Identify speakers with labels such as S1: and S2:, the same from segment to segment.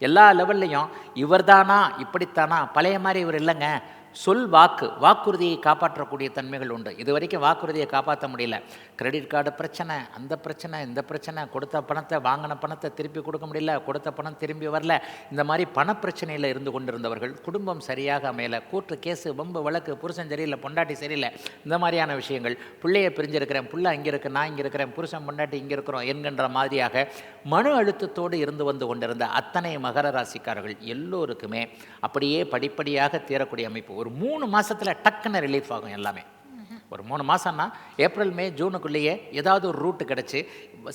S1: எல்லா லெவல்லையும் இவர்தானா இப்படித்தானா பழைய மாதிரி இவர் இல்லைங்க. சொல் வாக்கு. வாக்குறுதியை காப்பாற்றக்கூடிய தன்மைகள் உண்டு. இது வரைக்கும் வாக்குறுதியை காப்பாற்ற முடியல. கிரெடிட் கார்டு பிரச்சனை அந்த பிரச்சனை இந்த பிரச்சனை கொடுத்த பணத்தை வாங்கின பணத்தை திருப்பி கொடுக்க முடியல கொடுத்த பணம் திரும்பி வரல. இந்த மாதிரி பணப்பிரச்சனையில் இருந்து கொண்டிருந்தவர்கள் குடும்பம் சரியாக அமையல கூற்று கேஸு வம்பு வழக்கு புருஷன் சரியில்லை பொண்டாட்டி சரியில்லை இந்த மாதிரியான விஷயங்கள். பிள்ளைய பிரிஞ்சிருக்கிறேன் புள்ள இங்கே இருக்கு நான் இங்கே இருக்கிறேன் புருஷன் பொண்டாட்டி இங்கே இருக்கிறோம் என்கின்ற மாதிரியாக மன அழுத்தத்தோடு இருந்து வந்து கொண்டிருந்த அத்தனை மகர ராசிக்காரர்கள் எல்லோருக்குமே அப்படியே படிப்படியாக தீரக்கூடிய அமைப்பு ஒரு மூணு மாதத்தில் டக்குன்னு ரிலீஃப் ஆகும் எல்லாமே. ஒரு மூணு மாதம்னா ஏப்ரல் மே ஜூனுக்குள்ளேயே ஏதாவது ஒரு ரூட்டு கிடச்சி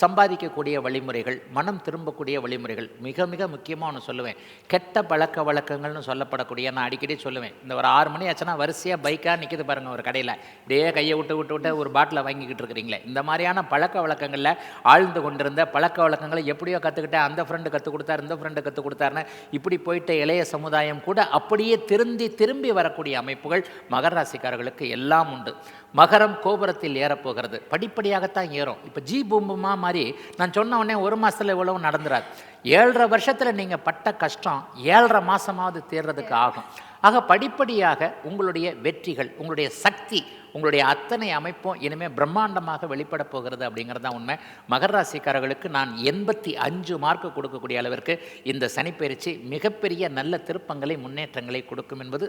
S1: சம்பாதிக்கக்கூடிய வழிமுறைகள் மனம் திரும்பக்கூடிய வழிமுறைகள். மிக மிக முக்கியமாக ஒன்று சொல்லுவேன். கெட்ட பழக்க வழக்கங்கள்னு சொல்லப்படக்கூடிய நான் அடிக்கடி சொல்லுவேன். இந்த ஒரு ஆறு மணி ஆச்சுன்னா வரிசையாக பைக்காக நிற்கிது பாருங்கள் ஒரு கடையில். இப்படியே கையை விட்டு விட்டு விட்டு ஒரு பாட்டில் வாங்கிக்கிட்டு இருக்கிறீங்களே. இந்த மாதிரியான பழக்க வழக்கங்களில் ஆழ்ந்து கொண்டிருந்த பழக்க வழக்கங்களை எப்படியோ கற்றுக்கிட்டேன் அந்த ஃப்ரெண்டு கற்றுக் கொடுத்தாரு இந்த ஃப்ரெண்டு கற்றுக் கொடுத்தாருன்னு இப்படி போயிட்ட இளைய சமுதாயம் கூட அப்படியே திருந்தி திரும்பி வரக்கூடிய அமைப்புகள் மகர ராசிக்காரர்களுக்கு எல்லாம் உண்டு. மகரம் கோபுரத்தில் ஏறப்போகிறது. படிப்படியாகத்தான் ஏறும். இப்போ ஜி பூம்புமா மாதிரி நான் சொன்ன உடனே ஒரு மாதத்தில் இவ்வளவு நடந்துராது ஏழரை வருஷத்தில் நீங்கள் பட்ட கஷ்டம் ஏழரை மாதமாவது தேர்றதுக்கு ஆகும். ஆக படிப்படியாக உங்களுடைய வெற்றிகள் உங்களுடைய சக்தி உங்களுடைய அத்தனை அமைப்பும் இனிமேல் பிரம்மாண்டமாக வெளிப்பட போகிறது அப்படிங்கிறது தான் உண்மை. மகர ராசிக்காரர்களுக்கு நான் எண்பத்தி அஞ்சு மார்க் கொடுக்கக்கூடிய அளவிற்கு இந்த சனிப்பயிற்சி மிகப்பெரிய நல்ல திருப்பங்களை முன்னேற்றங்களை கொடுக்கும் என்பது